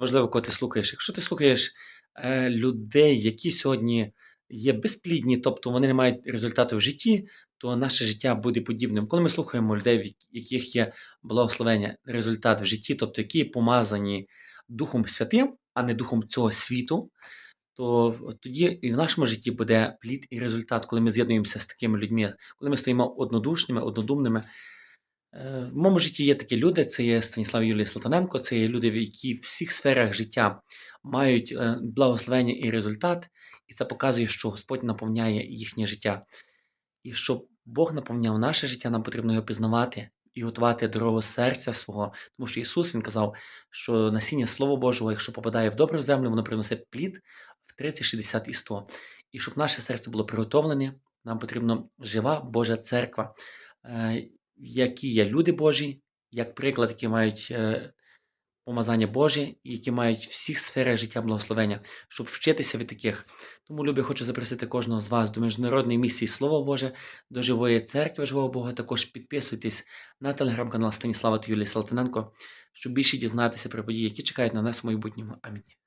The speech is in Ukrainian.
Важливо, кого ти слухаєш. Якщо ти слухаєш е, людей, які сьогодні є безплідні, тобто вони не мають результату в житті, то наше життя буде подібним. Коли ми слухаємо людей, в яких є благословення, результат в житті, тобто які помазані Духом Святим, а не Духом цього світу, то тоді і в нашому житті буде плід і результат, коли ми з'єднуємося з такими людьми, коли ми стаємо однодушними, однодумними. В моєму житті є такі люди, це є Станіслав Юлій Слотаненко, це є люди, які в всіх сферах життя мають е, благословення і результат, і це показує, що Господь наповняє їхнє життя. І щоб Бог наповняв наше життя, нам потрібно його пізнавати і готувати дорогу серця свого. Тому що Ісус Він казав, що насіння Слова Божого, якщо попадає в добру землю, воно приносить плід в 30, 60 і 100. І щоб наше серце було приготовлене, нам потрібна жива Божа церква, е, які є люди Божі, як приклад, які мають е, помазання Боже, і які мають всіх сферах життя благословення, щоб вчитися від таких. Тому, любі, хочу запросити кожного з вас до міжнародної місії Слово Боже, до живої церкви живого Бога. Також підписуйтесь на телеграм-канал Станіслава та Юлії Салтаненко, щоб більше дізнатися про події, які чекають на нас в майбутньому. Амінь.